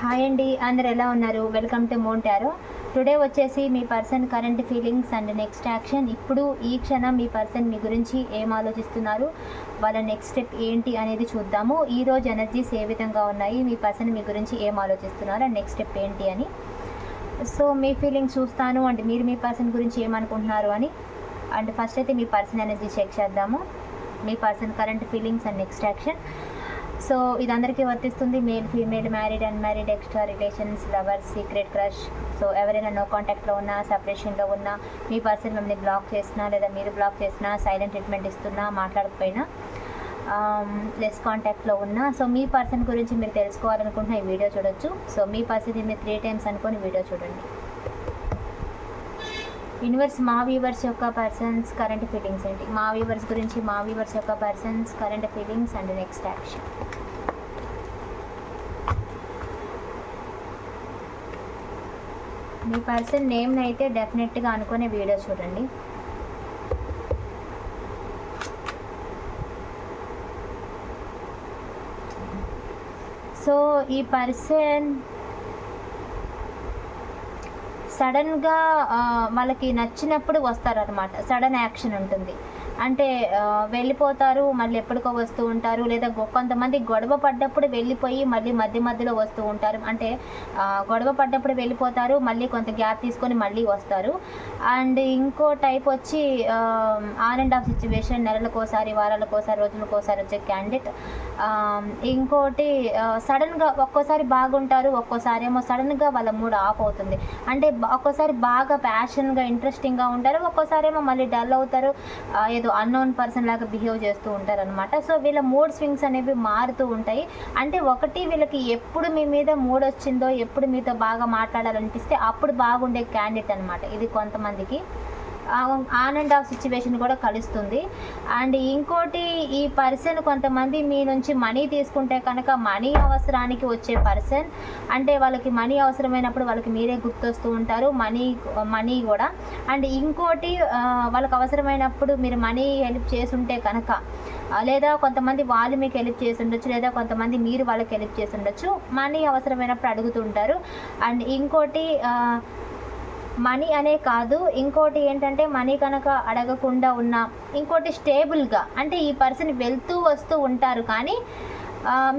Hi అండి. అందరు ఎలా ఉన్నారు? వెల్కమ్ టు మోంటారో టుడే వచ్చేసి మీ person current feelings and next action ఇప్పుడు ఈ క్షణం మీ పర్సన్ మీ గురించి ఏం ఆలోచిస్తున్నారు? వాళ్ళ నెక్స్ట్ స్టెప్ ఏంటి అనేది చూద్దాము. ఈ రోజు ఎనర్జీస్ ఏ విధంగా ఉన్నాయి? మీ పర్సన్ మీ గురించి ఏం ఆలోచిస్తున్నారు? అండ్ నెక్స్ట్ స్టెప్ ఏంటి అని. సో మీ ఫీలింగ్స్ చూస్తాను. అండ్ మీరు మీ పర్సన్ గురించి ఏమనుకుంటున్నారు అని. అండ్ ఫస్ట్ అయితే మీ పర్సన్ ఎనర్జీ చెక్ చేద్దాము. మీ person current feelings and next action so ఇది అందరికీ వర్తిస్తుంది. Male female married unmarried extra relations lovers secret crush. So ఎవరైనా నో కాంటాక్ట్లో ఉన్నా సపరేషన్లో ఉన్నా మీ పర్సన్ మిమ్మల్ని బ్లాక్ చేసినా లేదా మీరు బ్లాక్ చేసినా సైలెంట్ ట్రీట్మెంట్ ఇస్తున్నా మాట్లాడకపోయినా లెస్ కాంటాక్ట్లో ఉన్నా సో మీ పర్సన్ గురించి మీరు తెలుసుకోవాలనుకుంటున్న ఈ వీడియో చూడొచ్చు. సో మీ పర్సన్ మీరు త్రీ టైమ్స్ అనుకొని వీడియో చూడండి. యూనివర్స్ మా వీవర్స్ యొక్క పర్సన్స్ కరెంట్ ఫీలింగ్స్ ఏంటి? మా వీవర్స్ గురించి మా వీవర్స్ యొక్క persons current feelings and next action. Me person నేమ్ని అయితే డెఫినెట్గా అనుకునే వీడియో చూడండి. సో ఈ పర్సన్ సడన్గా వాళ్ళకి నచ్చినప్పుడు వస్తారనమాట సడన్ యాక్షన్ ఉంటుంది. అంటే వెళ్ళిపోతారు మళ్ళీ ఎప్పటికో వస్తూ ఉంటారు లేదా కొంతమంది గొడవ పడ్డప్పుడు వెళ్ళిపోయి మళ్ళీ మధ్య మధ్యలో వస్తూ ఉంటారు. అంటే గొడవ పడ్డప్పుడు వెళ్ళిపోతారు మళ్ళీ కొంత గ్యాప్ తీసుకొని మళ్ళీ వస్తారు. అండ్ ఇంకో టైప్ వచ్చి ఆన్ అండ్ ఆఫ్ సిచ్యువేషన్ నెలలకోసారి వారాలకోసారి రోజులకోసారి వచ్చే క్యాండిడేట్. ఇంకోటి సడన్గా ఒక్కోసారి బాగుంటారు ఒక్కోసారి ఏమో సడన్గా వాళ్ళ మూడ్ ఆఫ్ అవుతుంది. అంటే ఒక్కోసారి బాగా ప్యాషన్గా ఇంట్రెస్టింగ్గా ఉంటారు ఒక్కోసారి ఏమో మళ్ళీ డల్ అవుతారు. ఏదో ఏదో అన్నోన్ పర్సన్ లాగా బిహేవ్ చేస్తూ ఉంటారు అనమాట సో వీళ్ళ మూడ్ స్వింగ్స్ అనేవి మారుతూ ఉంటాయి. అంటే ఒకటి వీళ్ళకి ఎప్పుడు మీ మీద మూడ్ వచ్చిందో ఎప్పుడు మీతో బాగా మాట్లాడాలనిపిస్తే అప్పుడు బాగుండే క్యాండిడేట్ అనమాట ఇది కొంతమందికి. ఆన్ అండ్ ఆఫ్ సిచ్యువేషన్ కూడా కలుస్తుంది. అండ్ ఇంకోటి ఈ పర్సన్ కొంతమంది మీ నుంచి మనీ తీసుకుంటే కనుక మనీ అవసరానికి వచ్చే పర్సన్ అంటే వాళ్ళకి మనీ అవసరమైనప్పుడు వాళ్ళకి మీరే గుర్తొస్తూ ఉంటారు మనీ మనీ కూడా. అండ్ ఇంకోటి వాళ్ళకి అవసరమైనప్పుడు మీరు మనీ హెల్ప్ చేసుంటే కనుక లేదా కొంతమంది వాళ్ళు మీకు హెల్ప్ చేసి ఉండొచ్చు లేదా కొంతమంది మీరు వాళ్ళకి హెల్ప్ చేసి ఉండొచ్చు మనీ అవసరమైనప్పుడు అడుగుతుంటారు. అండ్ ఇంకోటి మనీ అనే కాదు ఇంకోటి ఏంటంటే మనీ కనుక అడగకుండా ఉన్న ఇంకోటి స్టేబుల్గా అంటే ఈ పర్సన్ వెళ్తూ వస్తూ ఉంటారు కానీ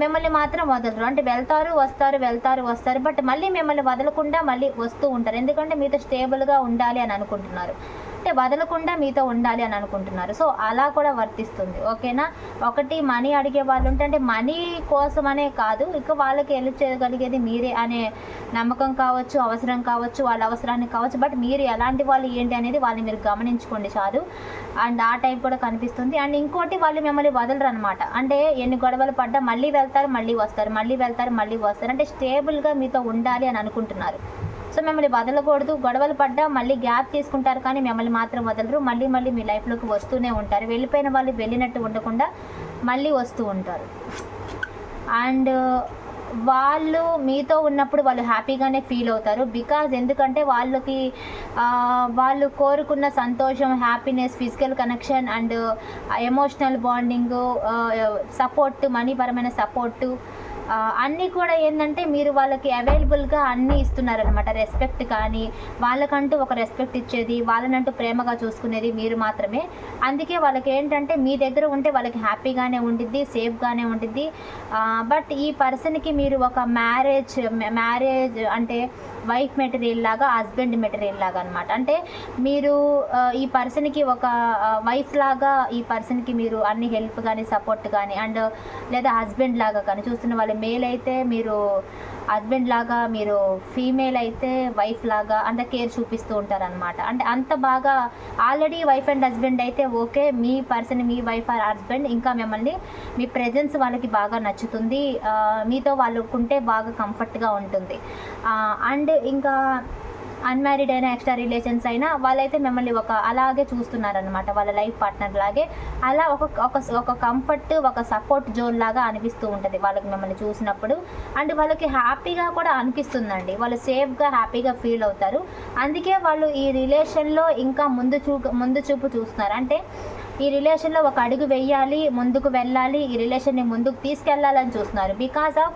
మిమ్మల్ని మాత్రం వదలరు. అంటే వెళ్తారు వస్తారు వెళ్తారు వస్తారు బట్ మళ్ళీ మిమ్మల్ని వదలకుండా మళ్ళీ వస్తూ ఉంటారు. ఎందుకంటే మీతో స్టేబుల్గా ఉండాలి అని అనుకుంటున్నారు. అంటే వదలకుండా మీతో ఉండాలి అని అనుకుంటున్నారు. సో అలా కూడా వర్తిస్తుంది. ఓకేనా? ఒకటి మనీ అడిగే వాళ్ళు ఉంటే అంటే మనీ కోసమనే కాదు ఇక వాళ్ళకి హెల్ప్ చేయగలిగేది మీరే అనే నమ్మకం కావచ్చు అవసరం కావచ్చు వాళ్ళ అవసరాన్ని కావచ్చు బట్ మీరు ఎలాంటి వాళ్ళు ఏంటి అనేది వాళ్ళని మీరు గమనించుకోండి చాలు. అండ్ ఆ టైప్ కూడా కనిపిస్తుంది. అండ్ ఇంకోటి వాళ్ళు మిమ్మల్ని వదలరు అనమాట అంటే ఎన్ని గొడవలు పడ్డా మళ్ళీ వెళ్తారు మళ్ళీ వస్తారు మళ్ళీ వెళ్తారు మళ్ళీ వస్తారు. అంటే స్టేబుల్గా మీతో ఉండాలి అని అనుకుంటున్నారు. సో మిమ్మల్ని వదలకూడదు. గొడవలు పడ్డా మళ్ళీ గ్యాప్ తీసుకుంటారు కానీ మిమ్మల్ని మాత్రం వదలరు. మళ్ళీ మళ్ళీ మీ లైఫ్లోకి వస్తూనే ఉంటారు. వెళ్ళిపోయిన వాళ్ళు వెళ్ళినట్టు ఉండకుండా మళ్ళీ వస్తూ ఉంటారు. అండ్ వాళ్ళు మీతో ఉన్నప్పుడు వాళ్ళు హ్యాపీగానే ఫీల్ అవుతారు. బికాజ్ ఎందుకంటే వాళ్ళకి వాళ్ళు కోరుకున్న సంతోషం happiness physical connection and emotional bonding support money పరమైన సపోర్టు అన్నీ కూడా ఏంటంటే మీరు వాళ్ళకి అవైలబుల్గా అన్నీ ఇస్తున్నారనమాట రెస్పెక్ట్ కానీ వాళ్ళకంటూ ఒక రెస్పెక్ట్ ఇచ్చేది వాళ్ళనంటూ ప్రేమగా చూసుకునేది మీరు మాత్రమే. అందుకే వాళ్ళకి ఏంటంటే మీ దగ్గర ఉంటే వాళ్ళకి హ్యాపీగానే ఉండిద్ది సేఫ్గానే ఉండిద్ది. బట్ ఈ పర్సన్కి మీరు ఒక మ్యారేజ్ మ్యారేజ్ అంటే వైఫ్ మెటీరియల్ లాగా హస్బెండ్ మెటీరియల్ లాగా అనమాట అంటే మీరు ఈ పర్సన్కి ఒక వైఫ్ లాగా ఈ పర్సన్కి మీరు అన్ని హెల్ప్ కానీ సపోర్ట్ కానీ అండ్ లేదా హస్బెండ్ లాగా కానీ చూస్తున్న వాళ్ళు మేల్ అయితే మీరు హస్బెండ్ లాగా మీరు ఫీమేల్ అయితే వైఫ్ లాగా అంత కేర్ చూపిస్తూ ఉంటారనమాట అంటే అంత బాగా ఆల్రెడీ వైఫ్ అండ్ హస్బెండ్ అయితే ఓకే మీ పర్సన్ మీ వైఫ్ ఆర్ హస్బెండ్ ఇంకా మిమ్మల్ని మీ ప్రెజెన్స్ వాళ్ళకి బాగా నచ్చుతుంది మీతో వాళ్ళు ఉంటే బాగా కంఫర్ట్గా ఉంటుంది. అండ్ ఇంకా అన్మ్యారీడ్ అయినా ఎక్స్ట్రా రిలేషన్స్ అయినా వాళ్ళైతే మిమ్మల్ని ఒక అలాగే చూస్తున్నారనమాట వాళ్ళ లైఫ్ పార్ట్నర్ లాగే. అలా ఒక ఒక ఒక కంఫర్ట్ ఒక సపోర్ట్ జోన్ లాగా అనిపిస్తూ ఉంటుంది వాళ్ళకి మిమ్మల్ని చూసినప్పుడు. అండ్ వాళ్ళకి హ్యాపీగా కూడా అనిపిస్తుందండి. వాళ్ళు సేఫ్గా హ్యాపీగా ఫీల్ అవుతారు. అందుకే వాళ్ళు ఈ రిలేషన్లో ఇంకా ముందు చూ ముందు చూపు చూస్తున్నారు. అంటే ఈ రిలేషన్లో ఒక అడుగు వెయ్యాలి ముందుకు వెళ్ళాలి ఈ రిలేషన్ని ముందుకు తీసుకెళ్ళాలని చూస్తున్నారు. Because of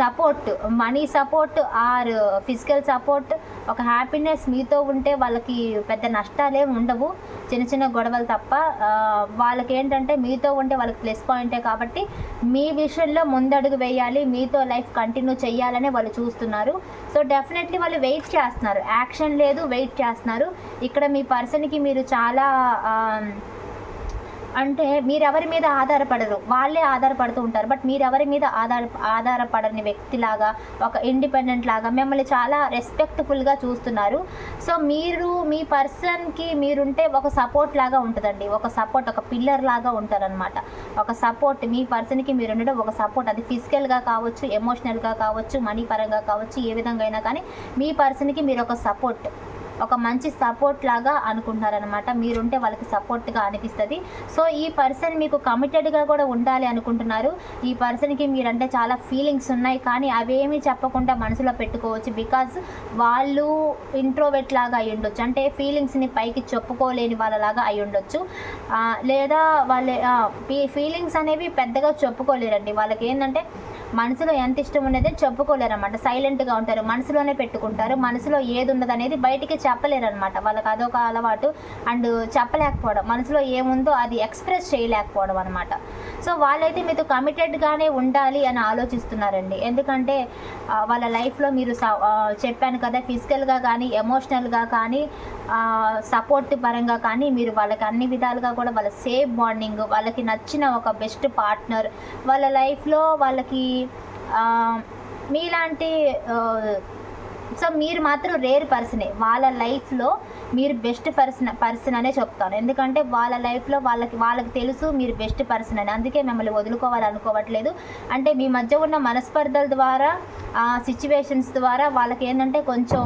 support money support or physical support ఒక హ్యాపీనెస్ మీతో ఉంటే వాళ్ళకి పెద్ద నష్టాలే ఉండవు. చిన్న చిన్న గొడవలు తప్ప వాళ్ళకి ఏంటంటే మీతో ఉంటే వాళ్ళకి ప్లస్ పాయింటే కాబట్టి మీ విషయంలో ముందడుగు వేయాలి మీతో లైఫ్ కంటిన్యూ చేయాలని వాళ్ళు చూస్తున్నారు. సో డెఫినెట్లీ వాళ్ళు వెయిట్ చేస్తున్నారు. యాక్షన్ లేదు వెయిట్ చేస్తున్నారు. ఇక్కడ మీ పర్సన్కి మీరు చాలా అంటే మీరెవరి మీద ఆధారపడరు. వాళ్ళే ఆధారపడుతూ ఉంటారు. బట్ మీరెవరి మీద ఆధార ఆధారపడని వ్యక్తిలాగా ఒక ఇండిపెండెంట్ లాగా మిమ్మల్ని చాలా రెస్పెక్ట్ఫుల్గా చూస్తున్నారు. సో మీరు మీ పర్సన్కి మీరుంటే ఒక సపోర్ట్ లాగా ఉంటుందండి. ఒక సపోర్ట్ ఒక పిల్లర్ లాగా ఉంటారనమాట ఒక సపోర్ట్ మీ పర్సన్కి మీరు ఉండడం ఒక సపోర్ట్. అది ఫిజికల్గా కావచ్చు ఎమోషనల్గా కావచ్చు మనీ పరంగా కావచ్చు ఏ విధంగా అయినా కానీ మీ పర్సన్కి మీరు ఒక సపోర్ట్. ఒక మంచి సపోర్ట్ లాగా అనుకుంటున్నారనమాట మీరుంటే వాళ్ళకి సపోర్ట్గా అనిపిస్తుంది. సో ఈ పర్సన్ మీకు కమిటెడ్గా కూడా ఉండాలి అనుకుంటున్నారు. ఈ పర్సన్కి మీరంటే చాలా ఫీలింగ్స్ ఉన్నాయి. కానీ అవేమీ చెప్పకుండా మనసులో పెట్టుకోవచ్చు. బికాజ్ వాళ్ళు ఇంట్రోవెట్ లాగా అయి ఉండొచ్చు. అంటే ఫీలింగ్స్ని పైకి చెప్పుకోలేని వాళ్ళలాగా అయి ఉండొచ్చు. లేదా వాళ్ళ ఫీలింగ్స్ అనేవి పెద్దగా చెప్పుకోలేరండి. వాళ్ళకి ఏంటంటే మనసులో ఎంత ఇష్టం ఉన్నది చెప్పుకోలేరు అనమాట సైలెంట్గా ఉంటారు మనసులోనే పెట్టుకుంటారు మనసులో ఏది ఉన్నది అనేది బయటికి చెప్పలేరు అనమాట వాళ్ళకి అదొక అలవాటు. అండ్ చెప్పలేకపోవడం మనసులో ఏముందో అది ఎక్స్ప్రెస్ చేయలేకపోవడం అనమాట సో వాళ్ళైతే మీతో కమిటెడ్గానే ఉండాలి అని ఆలోచిస్తున్నారండి. ఎందుకంటే వాళ్ళ లైఫ్లో మీరు చెప్పాను కదా ఫిజికల్గా కానీ ఎమోషనల్గా కానీ సపోర్ట్ పరంగా కానీ మీరు వాళ్ళకి అన్ని విధాలుగా కూడా వాళ్ళ సేఫ్ బాండింగ్ వాళ్ళకి నచ్చిన ఒక బెస్ట్ పార్ట్నర్ వాళ్ళ లైఫ్లో వాళ్ళకి మీలాంటి సో మీరు మాత్రం రేర్ పర్సనే వాళ్ళ లైఫ్లో మీరు బెస్ట్ పర్సన్ పర్సన్ అనే చెప్తాను. ఎందుకంటే వాళ్ళ లైఫ్లో వాళ్ళకి వాళ్ళకి తెలుసు మీరు బెస్ట్ పర్సన్ అని. అందుకే మిమ్మల్ని వదులుకోవాలనుకోవట్లేదు అంటే మీ మధ్య ఉన్న మనస్పర్ధల ద్వారా సిచ్యువేషన్స్ ద్వారా వాళ్ళకి ఏంటంటే కొంచెం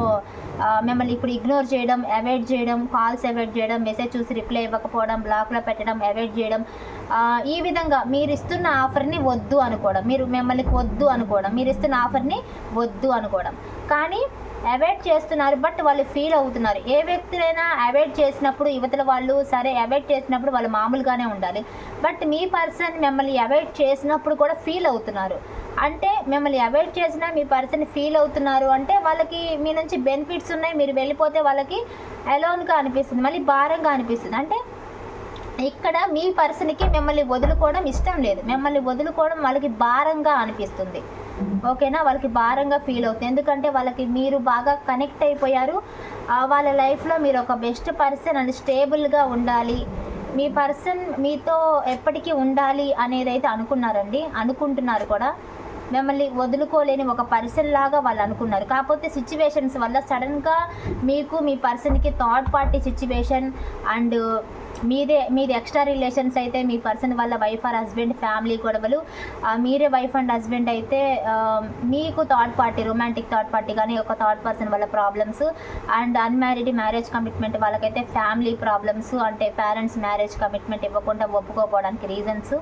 మిమ్మల్ని ఇప్పుడు ఇగ్నోర్ చేయడం అవాయిడ్ చేయడం కాల్స్ అవాయిడ్ చేయడం మెసేజ్ చూసి రిప్లై ఇవ్వకపోవడం బ్లాక్లో పెట్టడం అవాయిడ్ చేయడం ఈ విధంగా మీరు ఇస్తున్న ఆఫర్ని వద్దు అనుకోవడం మీరు మిమ్మల్ని వద్దు అనుకోవడం మీరు ఇస్తున్న ఆఫర్ని వద్దు అనుకోవడం. కానీ అవాయిడ్ చేస్తున్నారు బట్ వాళ్ళు ఫీల్ అవుతున్నారు. ఏ వ్యక్తులైనా అవాయిడ్ చేసినప్పుడు యువతల వాళ్ళు సరే అవాయిడ్ చేసినప్పుడు వాళ్ళు మామూలుగానే ఉండాలి. బట్ మీ పర్సన్ మిమ్మల్ని అవాయిడ్ చేసినప్పుడు కూడా ఫీల్ అవుతున్నారు. అంటే మిమ్మల్ని అవాయిడ్ చేసినా మీ పర్సన్ ఫీల్ అవుతున్నారు అంటే వాళ్ళకి మీ నుంచి బెనిఫిట్స్ ఉన్నాయి మీరు వెళ్ళిపోతే వాళ్ళకి అలోన్గా అనిపిస్తుంది మళ్ళీ భారంగా అనిపిస్తుంది. అంటే ఇక్కడ మీ పర్సన్కి మిమ్మల్ని వదులుకోవడం ఇష్టం లేదు. మిమ్మల్ని వదులుకోవడం వాళ్ళకి భారంగా అనిపిస్తుంది. ఓకేనా? వాళ్ళకి భారంగా ఫీల్ అవుతుంది. ఎందుకంటే వాళ్ళకి మీరు బాగా కనెక్ట్ అయిపోయారు. ఆ, వాళ్ళ లైఫ్లో మీరు ఒక బెస్ట్ పర్సన్ అండ్ స్టేబుల్గా ఉండాలి. మీ పర్సన్ మీతో ఎప్పటికీ ఉండాలి అనేది అయితే అనుకున్నారండి. అనుకుంటున్నారు కూడా. మిమ్మల్ని వదులుకోలేని ఒక పర్సన్ లాగా వాళ్ళు అనుకున్నారు. కాకపోతే సిచ్యువేషన్స్ వల్ల సడన్గా మీకు మీ పర్సన్కి థర్డ్ పార్టీ సిచ్యువేషన్ అండ్ మీదే మీది ఎక్స్ట్రా రిలేషన్స్ అయితే మీ పర్సన్ వల్ల వైఫ్ ఆర్ హస్బెండ్ ఫ్యామిలీ గొడవలు మీరే వైఫ్ అండ్ హస్బెండ్ అయితే మీకు third party romantic third party కానీ ఒక థర్డ్ పర్సన్ వల్ల problems and unmarried marriage commitment వాళ్ళకైతే ఫ్యామిలీ ప్రాబ్లమ్స్ అంటే పేరెంట్స్ మ్యారేజ్ కమిట్మెంట్ ఇవ్వకుండా ఒప్పుకోపోవడానికి రీజన్స్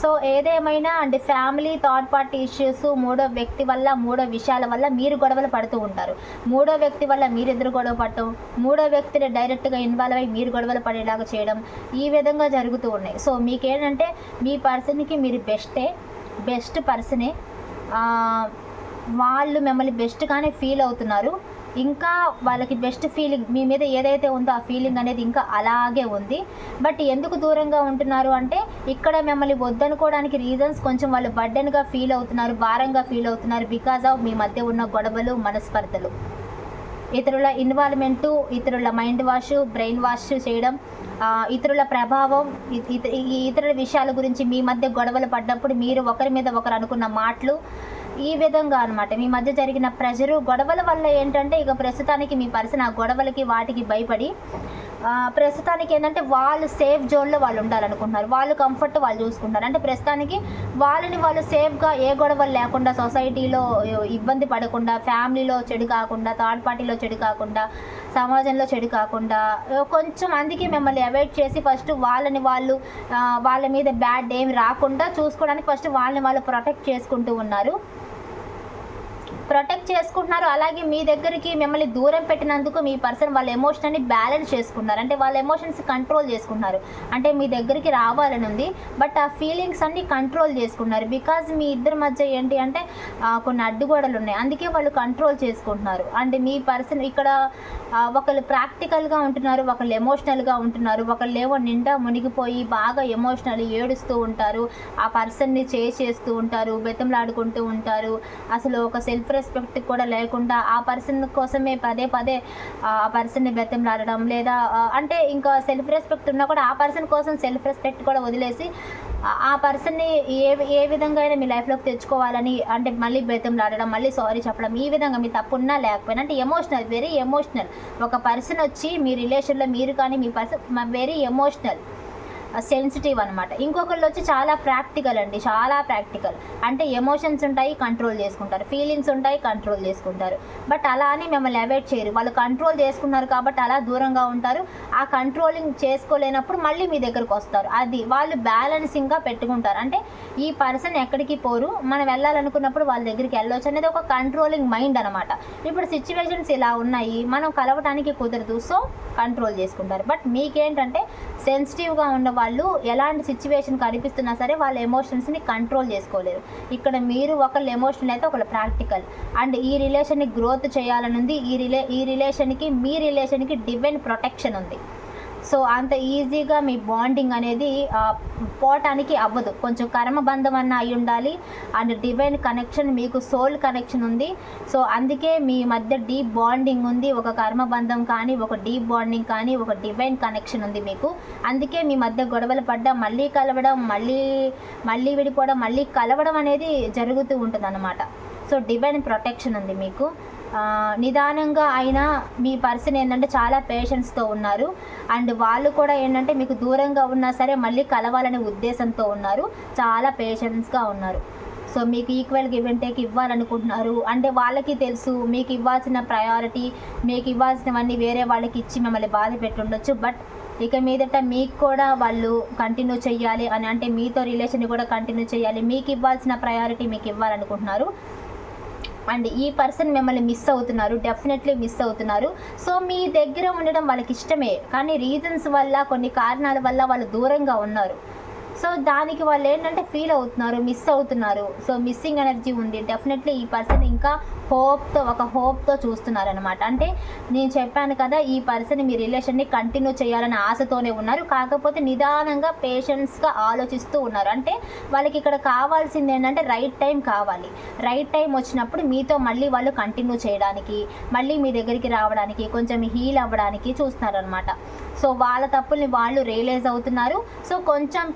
సో ఏదేమైనా అంటే ఫ్యామిలీ థర్డ్ పార్టీ ఇష్యూస్ మూడో వ్యక్తి వల్ల మూడో విషయాల వల్ల మీరు గొడవలు పడుతూ ఉంటారు. మూడో వ్యక్తి వల్ల మీరిద్దరు గొడవ పడటం? మూడో వ్యక్తిని డైరెక్ట్గా ఇన్వాల్వ్ అయ్యి మీరు గొడవలు పడేలాగా చేయడం ఈ విధంగా జరుగుతూ ఉన్నాయి. సో మీకేంటంటే మీ పర్సన్కి మీరు బెస్టే బెస్ట్ పర్సనే వాళ్ళు మిమ్మల్ని బెస్ట్గానే ఫీల్ అవుతున్నారు. ఇంకా వాళ్ళకి బెస్ట్ ఫీలింగ్ మీ మీద ఏదైతే ఉందో ఆ ఫీలింగ్ అనేది ఇంకా అలాగే ఉంది. బట్ ఎందుకు దూరంగా ఉంటున్నారు అంటే ఇక్కడ మిమ్మల్ని వద్దనుకోవడానికి రీజన్స్ కొంచెం వాళ్ళు బర్డెన్గా ఫీల్ అవుతున్నారు భారంగా ఫీల్ అవుతున్నారు బికాజ్ ఆఫ్ మీ మధ్య ఉన్న గొడవలు మనస్పర్ధలు. ఇతరుల ఇన్వాల్వ్మెంటు ఇతరుల మైండ్ వాష్ బ్రెయిన్ వాష్ చేయడం ఇతరుల ప్రభావం ఇత- ఈ ఇతరుల విషయాల గురించి మీ మధ్య గొడవలు పడ్డప్పుడు మీరు ఒకరి మీద ఒకరు అనుకున్న మాటలు ఈ విధంగా అనమాట మీ మధ్య జరిగిన ప్రెజరు గొడవల వల్ల ఏంటంటే ఇక ప్రస్తుతానికి మీ పర్సన్ ఆ గొడవలకి వాటికి భయపడి ప్రస్తుతానికి ఏంటంటే వాళ్ళు సేఫ్ జోన్లో వాళ్ళు ఉండాలనుకుంటున్నారు. వాళ్ళు కంఫర్ట్ వాళ్ళు చూసుకుంటారు. అంటే ప్రస్తుతానికి వాళ్ళని వాళ్ళు సేఫ్గా ఏ గొడవలు లేకుండా సొసైటీలో ఇబ్బంది పడకుండా ఫ్యామిలీలో చెడు కాకుండా థర్డ్ పార్టీలో చెడు కాకుండా సమాజంలో చెడు కాకుండా కొంచెం అందుకే మిమ్మల్ని అవాయిడ్ చేసి ఫస్ట్ వాళ్ళని వాళ్ళు వాళ్ళ మీద బ్యాడ్ ఏమి రాకుండా చూసుకోవడానికి ఫస్ట్ వాళ్ళని వాళ్ళు ప్రొటెక్ట్ చేసుకుంటూ ఉన్నారు. ప్రొటెక్ట్ చేసుకుంటున్నారు. అలాగే మీ దగ్గరికి మిమ్మల్ని దూరం పెట్టినందుకు మీ పర్సన్ వాళ్ళ ఎమోషన్ని బ్యాలెన్స్ చేసుకుంటున్నారు. అంటే వాళ్ళ ఎమోషన్స్ కంట్రోల్ చేసుకుంటున్నారు. అంటే మీ దగ్గరికి రావాలని ఉంది. బట్ ఆ ఫీలింగ్స్ అన్ని కంట్రోల్ చేసుకుంటున్నారు. బికాజ్ మీ ఇద్దరి మధ్య ఏంటి అంటే కొన్ని అడ్డుగోడలు ఉన్నాయి. అందుకే వాళ్ళు కంట్రోల్ చేసుకుంటున్నారు. అండ్ మీ పర్సన్ ఇక్కడ ఒకళ్ళు ప్రాక్టికల్గా ఉంటున్నారు ఒకళ్ళు ఎమోషనల్గా ఉంటున్నారు. ఒకళ్ళు ఏమో నిండా మునిగిపోయి బాగా ఎమోషనల్ ఏడుస్తూ ఉంటారు. ఆ పర్సన్ని చేసేస్తూ చేస్తూ ఉంటారు బెతంలాడుకుంటూ ఉంటారు. అసలు ఒక సెల్ఫ్ రెస్పెక్ట్ కూడా లేకుండా ఆ పర్సన్ కోసమే పదే పదే ఆ పర్సన్ని బెతంలాడడం లేదా అంటే ఇంకా సెల్ఫ్ రెస్పెక్ట్ ఉన్నా కూడా ఆ పర్సన్ కోసం సెల్ఫ్ రెస్పెక్ట్ కూడా వదిలేసి ఆ- పర్సన్ని ఏ ఏ విధంగా అయినా మీ లైఫ్లోకి తెచ్చుకోవాలని అంటే మళ్ళీ బెతంలాడడం మళ్ళీ సారీ చెప్పడం ఈ విధంగా మీ తప్పు ఉన్నా లేకపోయినా అంటే ఎమోషనల్ వెరీ ఎమోషనల్ ఒక పర్సన్ వచ్చి మీ రిలేషన్లో మీరు కానీ మీ పర్సన్ వెరీ ఎమోషనల్ సెన్సిటివ్ అనమాట ఇంకొకళ్ళు వచ్చి చాలా ప్రాక్టికల్ అండి చాలా ప్రాక్టికల్ అంటే ఎమోషన్స్ ఉంటాయి కంట్రోల్ చేసుకుంటారు. ఫీలింగ్స్ ఉంటాయి కంట్రోల్ చేసుకుంటారు. బట్ అలా అని మిమ్మల్ని అవాయిడ్ చేయరు. వాళ్ళు కంట్రోల్ చేసుకున్నారు కాబట్టి అలా దూరంగా ఉంటారు. ఆ కంట్రోలింగ్ చేసుకోలేనప్పుడు మళ్ళీ మీ దగ్గరకు వస్తారు. అది వాళ్ళు బ్యాలెన్సింగ్గా పెట్టుకుంటారు. అంటే ఈ పర్సన్ ఎక్కడికి పోరు మనం వెళ్ళాలనుకున్నప్పుడు వాళ్ళ దగ్గరికి వెళ్ళొచ్చు అనేది ఒక కంట్రోలింగ్ మైండ్ అనమాట ఇప్పుడు సిచ్యువేషన్స్ ఇలా ఉన్నాయి మనం కలవటానికి కుదరదు సో కంట్రోల్ చేసుకుంటారు. బట్ మీకేంటంటే సెన్సిటివ్గా ఉన్న వాళ్ళు ఎలాంటి సిచ్యువేషన్ కనిపిస్తున్నా సరే వాళ్ళ ఎమోషన్స్ని కంట్రోల్ చేసుకోలేరు. ఇక్కడ మీరు ఒకళ్ళు ఎమోషనల్ అయితే ఒకళ్ళు ప్రాక్టికల్ అండ్ ఈ రిలేషన్ని గ్రోత్ చేయాలని ఉంది ఈ రిలే ఈ రిలేషన్కి మీ రిలేషన్కి డివైన్ ప్రొటెక్షన్ ఉంది. సో అంత ఈజీగా మీ బాండింగ్ అనేది పోవటానికి అవ్వదు. కొంచెం కర్మబంధం అన్న అయి ఉండాలి. అండ్ డివైన్ కనెక్షన్ మీకు సోల్ కనెక్షన్ ఉంది. సో అందుకే మీ మధ్య డీప్ బాండింగ్ ఉంది. ఒక కర్మబంధం కానీ ఒక డీప్ బాండింగ్ కానీ ఒక డివైన్ కనెక్షన్ ఉంది మీకు. అందుకే మీ మధ్య గొడవలు పడ్డా మళ్ళీ కలవడం మళ్ళీ మళ్ళీ విడిపోవడం మళ్ళీ కలవడం అనేది జరుగుతూ ఉంటుంది అన్నమాట సో డివైన్ ప్రొటెక్షన్ ఉంది మీకు. నిదానంగా అయినా మీ పర్సన్ ఏంటంటే చాలా పేషెన్స్తో ఉన్నారు. అండ్ వాళ్ళు కూడా ఏంటంటే మీకు దూరంగా ఉన్నా సరే మళ్ళీ కలవాలనే ఉద్దేశంతో ఉన్నారు. చాలా పేషెన్స్గా ఉన్నారు. సో మీకు ఈక్వల్ గివ్ అండ్ టేక్ ఇవ్వాలనుకుంటున్నారు. అంటే వాళ్ళకి తెలుసు మీకు ఇవ్వాల్సిన ప్రయారిటీ మీకు ఇవ్వాల్సినవన్నీ వేరే వాళ్ళకి ఇచ్చి మిమ్మల్ని బాధ పెట్టుండొచ్చు. బట్ ఇక మీదట మీకు కూడా వాళ్ళు కంటిన్యూ చేయాలి అని అంటే మీతో రిలేషన్ కూడా కంటిన్యూ చేయాలి మీకు ఇవ్వాల్సిన ప్రయారిటీ మీకు ఇవ్వాలనుకుంటున్నారు. అండ్ ఈ పర్సన్ మిమ్మల్ని మిస్ అవుతున్నారు డెఫినెట్లీ మిస్ అవుతున్నారు. సో మీ దగ్గర ఉండడం వాళ్ళకి ఇష్టమే కానీ రీజన్స్ వల్ల కొన్ని కారణాల వల్ల వాళ్ళు దూరంగా ఉన్నారు. సో దానికి వాళ్ళు ఏంటంటే ఫీల్ అవుతున్నారు మిస్ అవుతున్నారు. సో మిస్సింగ్ ఎనర్జీ ఉంది. డెఫినెట్లీ ఈ పర్సన్ ఇంకా హోప్తో ఒక హోప్తో చూస్తున్నారు అనమాట అంటే నేను చెప్పాను కదా ఈ పర్సన్ మీ రిలేషన్ని కంటిన్యూ చేయాలని ఆశతోనే ఉన్నారు. కాకపోతే నిదానంగా పేషెన్స్గా ఆలోచిస్తూ ఉన్నారు. అంటే వాళ్ళకి ఇక్కడ కావాల్సింది ఏంటంటే రైట్ టైం కావాలి. రైట్ టైం వచ్చినప్పుడు మీతో మళ్ళీ వాళ్ళు కంటిన్యూ చేయడానికి మళ్ళీ మీ దగ్గరికి రావడానికి కొంచెం హీల్ అవ్వడానికి చూస్తున్నారనమాట సో వాళ్ళ తప్పుల్ని వాళ్ళు రియలైజ్ అవుతున్నారు. సో కొంచెం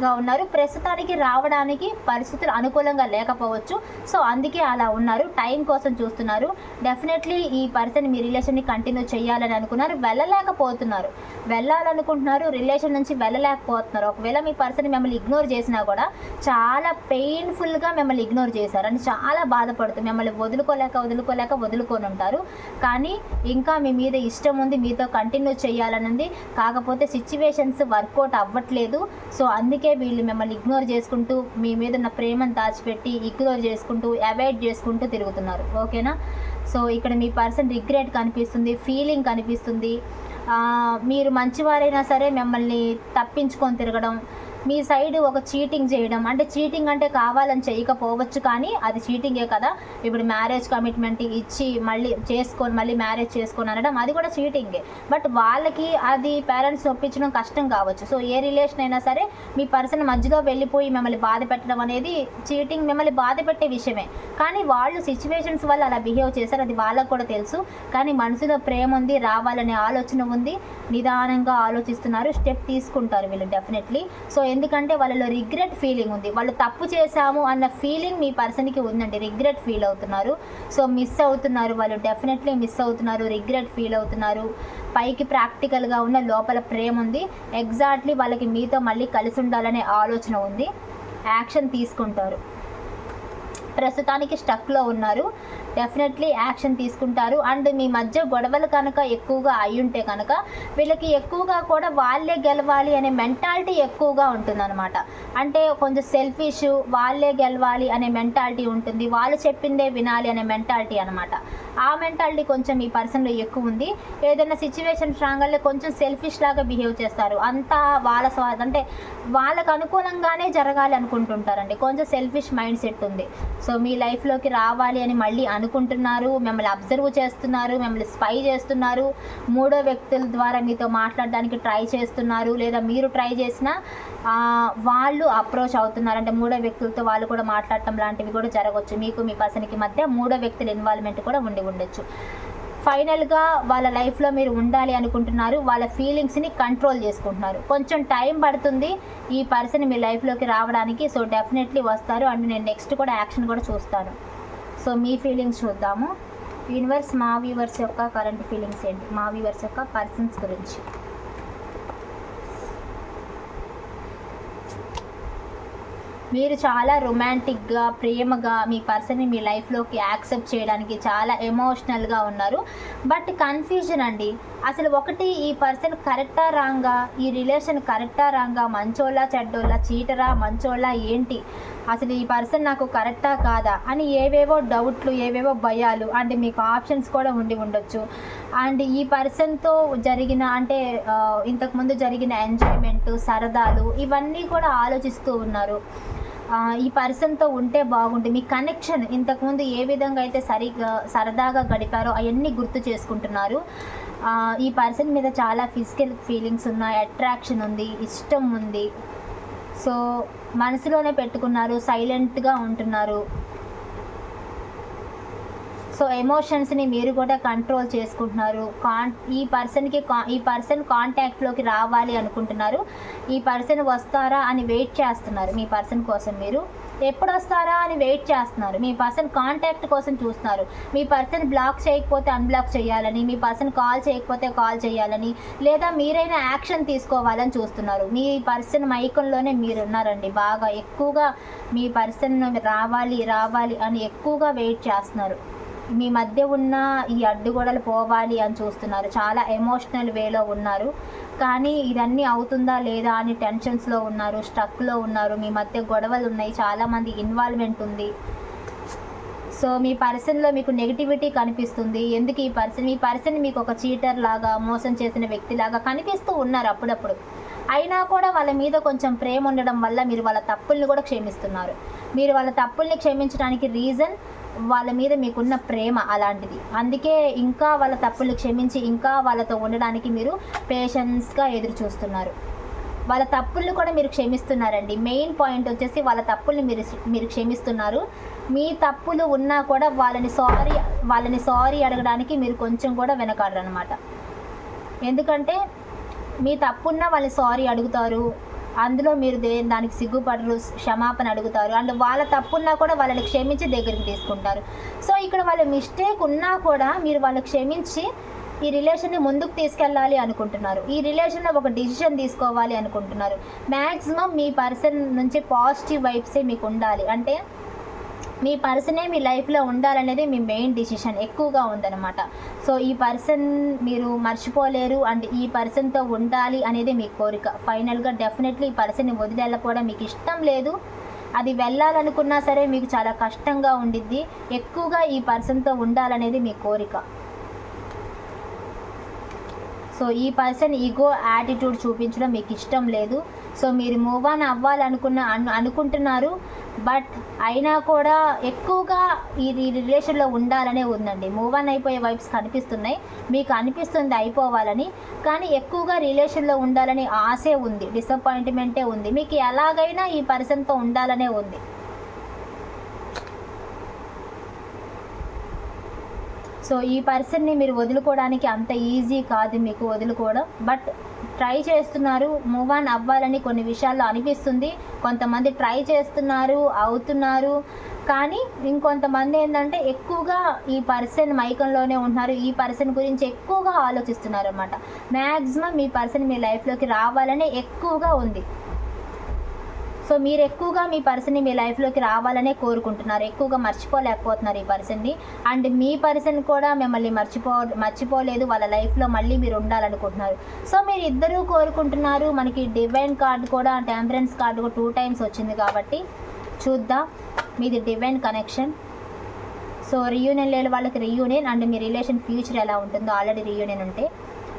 గా ఉన్నారు. ప్రస్తుతానికి రావడానికి పరిస్థితులు అనుకూలంగా లేకపోవచ్చు. సో అందుకే అలా ఉన్నారు. టైం కోసం చూస్తున్నారు. డెఫినెట్లీ ఈ పర్సన్ మీ రిలేషన్ని కంటిన్యూ చేయాలని అనుకున్నారు. వెళ్ళలేకపోతున్నారు. వెళ్ళాలనుకుంటున్నారు. రిలేషన్ నుంచి వెళ్ళలేకపోతున్నారు. ఒకవేళ మీ పర్సన్ మిమ్మల్ని ఇగ్నోర్ చేసినా కూడా చాలా పెయిన్ఫుల్గా మిమ్మల్ని ఇగ్నోర్ చేశారు. అని చాలా బాధపడుతూ మిమ్మల్ని వదులుకోలేక వదులుకోలేక వదులుకొని ఉంటారు కానీ ఇంకా మీ మీద ఇష్టం ఉంది. మీతో కంటిన్యూ చేయాలనుంది. కాకపోతే సిచ్యువేషన్స్ వర్కౌట్ అవ్వట్లేదు. సో అందుకే వీళ్ళు మిమ్మల్ని ఇగ్నోర్ చేసుకుంటూ మీ మీద ఉన్న ప్రేమను దాచిపెట్టి ఇగ్నోర్ చేసుకుంటూ అవాయిడ్ చేసుకుంటూ తిరుగుతున్నారు. ఓకేనా? సో ఇక్కడ మీ పర్సన్ రిగ్రెట్ కనిపిస్తుంది ఫీలింగ్ కనిపిస్తుంది. మీరు మంచివారైనా సరే మిమ్మల్ని తప్పించుకొని తిరగడం మీ సైడ్ ఒక చీటింగ్ చేయడం. అంటే చీటింగ్ అంటే కావాలని చేయకపోవచ్చు కానీ అది చీటింగే కదా. ఇప్పుడు మ్యారేజ్ కమిట్మెంట్ ఇచ్చి మళ్ళీ చేసుకొని మళ్ళీ మ్యారేజ్ చేసుకొని అనడం అది కూడా చీటింగే. బట్ వాళ్ళకి అది పేరెంట్స్ ఒప్పించడం కష్టం కావచ్చు. సో ఏ రిలేషన్ అయినా సరే మీ పర్సన్ మధ్యలో వెళ్ళిపోయి మిమ్మల్ని బాధ పెట్టడం అనేది చీటింగ్ మిమ్మల్ని బాధ పెట్టే విషయమే. కానీ వాళ్ళు సిచ్యువేషన్స్ వల్ల అలా బిహేవ్ చేశారు అది వాళ్ళకు కూడా తెలుసు. కానీ మనసులో ప్రేమ ఉంది రావాలనే ఆలోచన ఉంది. నిదానంగా ఆలోచిస్తున్నారు స్టెప్ తీసుకుంటారు వీళ్ళు డెఫినెట్లీ. సో ఎందుకంటే వాళ్ళలో రిగ్రెట్ ఫీలింగ్ ఉంది. వాళ్ళు తప్పు చేశాము అన్న ఫీలింగ్ మీ పర్సన్కి ఉందండి. రిగ్రెట్ ఫీల్ అవుతున్నారు. సో మిస్ అవుతున్నారు. వాళ్ళు డెఫినెట్లీ మిస్ అవుతున్నారు. రిగ్రెట్ ఫీల్ అవుతున్నారు. పైకి ప్రాక్టికల్గా ఉన్న లోపల ప్రేమ ఉంది. ఎగ్జాక్ట్లీ వాళ్ళకి మీతో మళ్ళీ కలిసి ఉండాలనే ఆలోచన ఉంది. యాక్షన్ తీసుకుంటారు. ప్రస్తుతానికి స్టక్లో ఉన్నారు. డెఫినెట్లీ యాక్షన్ తీసుకుంటారు. అండ్ మీ మధ్య గొడవలు కనుక ఎక్కువగా అయ్యుంటే కనుక వీళ్ళకి ఎక్కువగా కూడా వాళ్ళే గెలవాలి అనే మెంటాలిటీ ఎక్కువగా ఉంటుందన్నమాట. అంటే కొంచెం సెల్ఫిష్ వాళ్ళే గెలవాలి అనే మెంటాలిటీ ఉంటుంది. వాళ్ళు చెప్పిందే వినాలి అనే మెంటాలిటీ అనమాట ఆ మెంటాలిటీ కొంచెం ఈ పర్సన్లో ఎక్కువ ఉంది. ఏదైనా సిచ్యువేషన్ రాగానే కొంచెం సెల్ఫిష్ లాగా బిహేవ్ చేస్తారు. అంతా వాళ్ళ స్వా అంటే వాళ్ళకు అనుకూలంగానే జరగాలి అనుకుంటుంటారండి కొంచెం సెల్ఫిష్ మైండ్ సెట్ ఉంది. సో మీ లైఫ్లోకి రావాలి అని మళ్ళీ అను అనుకుంటున్నారు మిమ్మల్ని అబ్జర్వ్ చేస్తున్నారు మిమ్మల్ని స్పై చేస్తున్నారు. మూడో వ్యక్తుల ద్వారా మీతో మాట్లాడడానికి ట్రై చేస్తున్నారు. లేదా మీరు ట్రై చేసినా వాళ్ళు అప్రోచ్ అవుతున్నారు. అంటే మూడో వ్యక్తులతో వాళ్ళు కూడా మాట్లాడటం లాంటివి కూడా జరగవచ్చు మీకు మీ పర్సన్కి మధ్య మూడో వ్యక్తుల ఇన్వాల్వ్మెంట్ కూడా ఉండి ఉండొచ్చు. ఫైనల్గా వాళ్ళ లైఫ్లో మీరు ఉండాలి అనుకుంటున్నారు. వాళ్ళ ఫీలింగ్స్ని కంట్రోల్ చేసుకుంటున్నారు. కొంచెం టైం పడుతుంది ఈ పర్సన్ మీ లైఫ్లోకి రావడానికి. సో డెఫినెట్లీ వస్తారు. అండ్ నేను నెక్స్ట్ కూడా యాక్షన్ కూడా చూస్తాను. సో మీ ఫీలింగ్స్ చూద్దాము. యూనివర్స్ మా వ్యూవర్స్ యొక్క కరెంట్ ఫీలింగ్స్ ఏంటి? మా వ్యూవర్స్ యొక్క పర్సన్స్ గురించి. మీరు చాలా రొమాంటిక్గా ప్రేమగా మీ పర్సన్ని మీ లైఫ్లోకి యాక్సెప్ట్ చేయడానికి చాలా ఎమోషనల్గా ఉన్నారు. బట్ కన్ఫ్యూజన్ అండి. అసలు ఒకటి ఈ పర్సన్ కరెక్టా రాంగా ఈ రిలేషన్ కరెక్టా రాంగా మంచోళ్ళ చెడ్డోళ్ళ చీటరా మంచోళ్ళ ఏంటి? అసలు ఈ పర్సన్ నాకు కరెక్టా కాదా అని ఏవేవో డౌట్లు ఏవేవో భయాలు అంటే మీకు ఆప్షన్స్ కూడా ఉండి ఉండొచ్చు. అండ్ ఈ పర్సన్తో జరిగిన అంటే ఇంతకుముందు జరిగిన ఎంజాయ్మెంట్ సరదాలు ఇవన్నీ కూడా ఆలోచిస్తూ ఉన్నారు. ఈ పర్సన్తో ఉంటే బాగుంటుంది మీ కనెక్షన్ ఇంతకుముందు ఏ విధంగా అయితే సరిగా సరదాగా గడిపారో అవన్నీ గుర్తు చేసుకుంటున్నారు. ఈ పర్సన్ మీద చాలా ఫిజికల్ ఫీలింగ్స్ ఉన్నాయి అట్రాక్షన్ ఉంది ఇష్టం ఉంది. సో మనసులోనే పెట్టుకున్నారు సైలెంట్గా ఉంటున్నారు. సో ఎమోషన్స్ని మీరు కూడా కంట్రోల్ చేసుకుంటున్నారు. కాన్ ఈ పర్సన్కి కా ఈ పర్సన్ కాంటాక్ట్లోకి రావాలి అనుకుంటున్నారు. ఈ పర్సన్ వస్తారా అని వెయిట్ చేస్తున్నారు మీ పర్సన్ కోసం మీరు. ఎప్పుడు వస్తారా అని వెయిట్ చేస్తున్నారు. మీ పర్సన్ కాంటాక్ట్ కోసం చూస్తున్నారు. మీ పర్సన్ బ్లాక్ చేయకపోతే అన్బ్లాక్ చేయాలని మీ పర్సన్ కాల్ చేయకపోతే కాల్ చేయాలని లేదా మీరైనా యాక్షన్ తీసుకోవాలని చూస్తున్నారు. మీ పర్సన్ మైకంలోనే మీరు ఉన్నారండి బాగా ఎక్కువగా మీ పర్సన్ రావాలి రావాలి అని ఎక్కువగా వెయిట్ చేస్తున్నారు. మీ మధ్య ఉన్న ఈ అడ్డుగోడలు పోవాలి అని చూస్తున్నారు. చాలా ఎమోషనల్ వేలో ఉన్నారు. కానీ ఇదన్నీ అవుతుందా లేదా అని టెన్షన్స్లో ఉన్నారు స్ట్రక్లో ఉన్నారు. మీ మధ్య గొడవలు ఉన్నాయి చాలామంది ఇన్వాల్వ్మెంట్ ఉంది. సో మీ పర్సన్లో మీకు నెగిటివిటీ కనిపిస్తుంది. ఎందుకు ఈ పర్సన్ మీ పర్సన్ మీకు ఒక చీటర్ లాగా మోసం చేసిన వ్యక్తిలాగా కనిపిస్తూ ఉన్నారు అప్పుడప్పుడు. అయినా కూడా వాళ్ళ మీద కొంచెం ప్రేమ ఉండడం వల్ల మీరు వాళ్ళ తప్పుల్ని కూడా క్షమిస్తున్నారు. మీరు వాళ్ళ తప్పుల్ని క్షమించడానికి రీజన్ వాళ్ళ మీద మీకున్న ప్రేమ అలాంటిది. అందుకే ఇంకా వాళ్ళ తప్పులు క్షమించి ఇంకా వాళ్ళతో ఉండడానికి మీరు పేషెన్స్గా ఎదురు చూస్తున్నారు వాళ్ళ తప్పుల్ని కూడా మీరు క్షమిస్తున్నారండి. మెయిన్ పాయింట్ వచ్చేసి వాళ్ళ తప్పుల్ని మీరు మీరు క్షమిస్తున్నారు. మీ తప్పులు ఉన్నా కూడా వాళ్ళని సారీ వాళ్ళని సారీ అడగడానికి మీరు కొంచెం కూడా వెనకాడరు అనమాట ఎందుకంటే మీ తప్పున్నా వాళ్ళని సారీ అడుగుతారు. అందులో మీరు దే దానికి సిగ్గుపడరు క్షమాపణ అడుగుతారు. అండ్ వాళ్ళ తప్పున్నా కూడా వాళ్ళని క్షమించి దగ్గరికి తీసుకుంటారు. సో ఇక్కడ వాళ్ళ మిస్టేక్ ఉన్నా కూడా మీరు వాళ్ళని క్షమించి ఈ రిలేషన్ని ముందుకు తీసుకెళ్ళాలి అనుకుంటున్నారు. ఈ రిలేషన్లో ఒక డిసిషన్ తీసుకోవాలి అనుకుంటున్నారు. మ్యాక్సిమం మీ పర్సన్ నుంచి పాజిటివ్ వైబ్సే మీకు ఉండాలి. అంటే మీ పర్సనే మీ లైఫ్లో ఉండాలనేది మీ మెయిన్ డిసిషన్ ఎక్కువగా ఉందన్నమాట. సో ఈ పర్సన్ మీరు మర్చిపోలేరు అండ్ ఈ పర్సన్తో ఉండాలి అనేది మీ కోరిక. ఫైనల్గా డెఫినెట్లీ ఈ పర్సన్ని వదిలి మీకు ఇష్టం లేదు. అది వెళ్ళాలనుకున్నా సరే మీకు చాలా కష్టంగా ఉండిద్ది. ఎక్కువగా ఈ పర్సన్తో ఉండాలనేది మీ కోరిక. సో ఈ పర్సన్ ఈగో యాటిట్యూడ్ చూపించడం మీకు ఇష్టం లేదు. సో మీరు మూవ్ ఆన్ అవ్వాలనుకున్న అను అనుకుంటున్నారు. బట్ అయినా కూడా ఎక్కువగా ఈ రిలేషన్లో ఉండాలనే ఉందండి. మూవ్ ఆన్ అయిపోయే వైబ్స్ కనిపిస్తున్నాయి. మీకు అనిపిస్తుంది అయిపోవాలని. కానీ ఎక్కువగా రిలేషన్లో ఉండాలని ఆశే ఉంది. డిసప్పాయింట్మెంటే ఉంది. మీకు ఎలాగైనా ఈ పర్సన్తో ఉండాలనే ఉంది. సో ఈ పర్సన్ని మీరు వదులుకోవడానికి అంత ఈజీ కాదు మీకు వదులుకోవడం. బట్ ట్రై చేస్తున్నారు మూవ్ ఆన్ అవ్వాలని కొన్ని విషయాల్లో అనిపిస్తుంది. కొంతమంది ట్రై చేస్తున్నారు అవుతున్నారు. కానీ ఇంకొంతమంది ఏంటంటే ఎక్కువగా ఈ పర్సన్ మైకంలోనే ఉంటున్నారు. ఈ పర్సన్ గురించి ఎక్కువగా ఆలోచిస్తున్నారు అనమాట మ్యాక్సిమం ఈ పర్సన్ మీ లైఫ్లోకి రావాలని ఎక్కువగా ఉంది. సో మీరు ఎక్కువగా మీ పర్సన్ని మీ లైఫ్లోకి రావాలనే కోరుకుంటున్నారు. ఎక్కువగా మర్చిపోలేకపోతున్నారు ఈ పర్సన్ని. అండ్ మీ పర్సన్ కూడా మిమ్మల్ని మర్చిపో మర్చిపోలేదు. వాళ్ళ లైఫ్లో మళ్ళీ మీరు ఉండాలనుకుంటున్నారు. సో మీరు ఇద్దరూ కోరుకుంటున్నారు. మనకి డివైన్ కార్డు కూడా టెంపరెన్స్ కార్డు కూడా టూ టైమ్స్ వచ్చింది కాబట్టి చూద్దాం. మీది డివైన్ కనెక్షన్. సో రీయూనియన్ లేని వాళ్ళకి రీయూనియన్ అండ్ మీ రిలేషన్ ఫ్యూచర్ ఎలా ఉంటుందో ఆల్రెడీ రీయూనియన్ ఉంటే.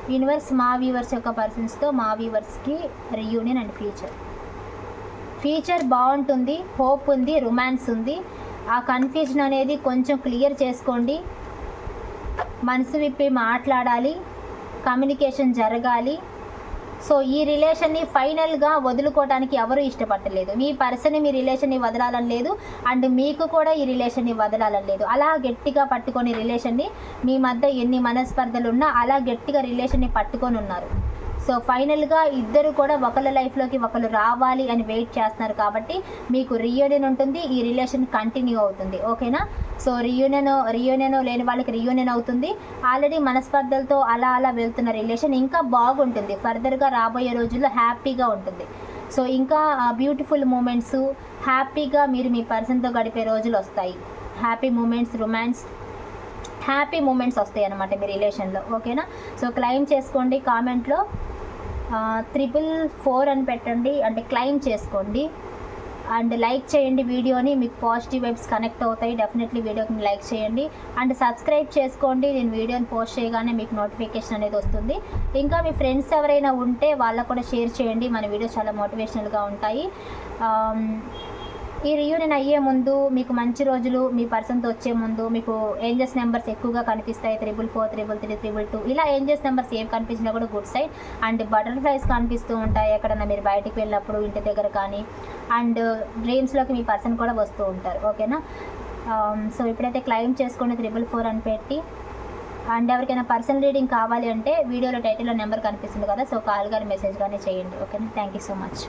యూనివర్స్ మా వ్యూవర్స్ యొక్క పర్సన్స్తో మా వ్యూవర్స్కి రీయూనియన్ అండ్ ఫ్యూచర్. ఫ్యూచర్ బాగుంటుంది హోప్ ఉంది రొమాన్స్ ఉంది. ఆ కన్ఫ్యూజన్ అనేది కొంచెం క్లియర్ చేసుకోండి. మనసు విప్పి మాట్లాడాలి కమ్యూనికేషన్ జరగాలి. సో ఈ రిలేషన్ని ఫైనల్గా వదులుకోవడానికి ఎవరు ఇష్టపడలేదు మీ పర్సన్ మీ రిలేషన్ని వదలాలని లేదు. అండ్ మీకు కూడా ఈ రిలేషన్ని వదలాలని లేదు. అలా గట్టిగా పట్టుకొని రిలేషన్ని మీ మధ్య ఎన్ని మనస్పర్ధలు ఉన్నా అలా గట్టిగా రిలేషన్ని పట్టుకొని ఉన్నారు. సో ఫైనల్గా ఇద్దరు కూడా ఒకళ్ళ లైఫ్లోకి ఒకరు రావాలి అని వెయిట్ చేస్తున్నారు కాబట్టి మీకు రియూనియన్ ఉంటుంది ఈ రిలేషన్ కంటిన్యూ అవుతుంది. ఓకేనా? సో రియూనియన్ రియూనియన్ లేని వాళ్ళకి రియూనియన్ అవుతుంది. ఆల్రెడీ మనస్పర్ధలతో అలా అలా వెళ్తున్న రిలేషన్ ఇంకా బాగుంటుంది. ఫర్దర్గా రాబోయే రోజుల్లో హ్యాపీగా ఉంటుంది. సో ఇంకా బ్యూటిఫుల్ మూమెంట్స్ హ్యాపీగా మీరు మీ పర్సన్తో గడిపే రోజులు వస్తాయి. Happy moments romance happy moments వస్తాయి అన్నమాట మీ రిలేషన్లో ఓకేనా? సో క్లెయిమ్ చేసుకోండి కామెంట్లో త్రిపుల్ ఫోర్ అని పెట్టండి అంటే క్లైమ్ చేసుకోండి. అండ్ లైక్ చేయండి వీడియోని మీకు పాజిటివ్ వైబ్స్ కనెక్ట్ అవుతాయి. డెఫినెట్లీ వీడియోకి లైక్ చేయండి. అండ్ సబ్స్క్రైబ్ చేసుకోండి. నేను వీడియోని పోస్ట్ చేయగానే మీకు నోటిఫికేషన్ అనేది వస్తుంది. ఇంకా మీ ఫ్రెండ్స్ ఎవరైనా ఉంటే వాళ్ళకు కూడా షేర్ చేయండి. మన వీడియోస్ చాలా మోటివేషనల్గా ఉంటాయి. ఈ రీయూనియన్ అయ్యే ముందు మీకు మంచి రోజులు మీ పర్సన్తో వచ్చే ముందు మీకు ఏంజెస్ నెంబర్స్ ఎక్కువగా కనిపిస్తాయి. Triple four triple three triple two ఇలా ఏంజెస్ నెంబర్స్ ఏం కనిపించినా కూడా గుడ్ సైడ్ అండ్ బటర్ఫ్లైస్ కనిపిస్తూ ఉంటాయి ఎక్కడన్నా మీరు బయటికి వెళ్ళినప్పుడు ఇంటి దగ్గర కానీ. అండ్ డ్రీమ్స్లోకి మీ పర్సన్ కూడా వస్తూ ఉంటారు. ఓకేనా సో um, ఇప్పుడైతే క్లైమ్ చేసుకుని త్రిబుల్ ఫోర్ అని పెట్టి అండ్ ఎవరికైనా పర్సనల్ రీడింగ్ కావాలి అంటే వీడియోలో టైటిల్లో నెంబర్ కనిపిస్తుంది కదా సో కాల్ కానీ మెసేజ్ కానీ చేయండి. ఓకేనా థ్యాంక్ యూ సో మచ్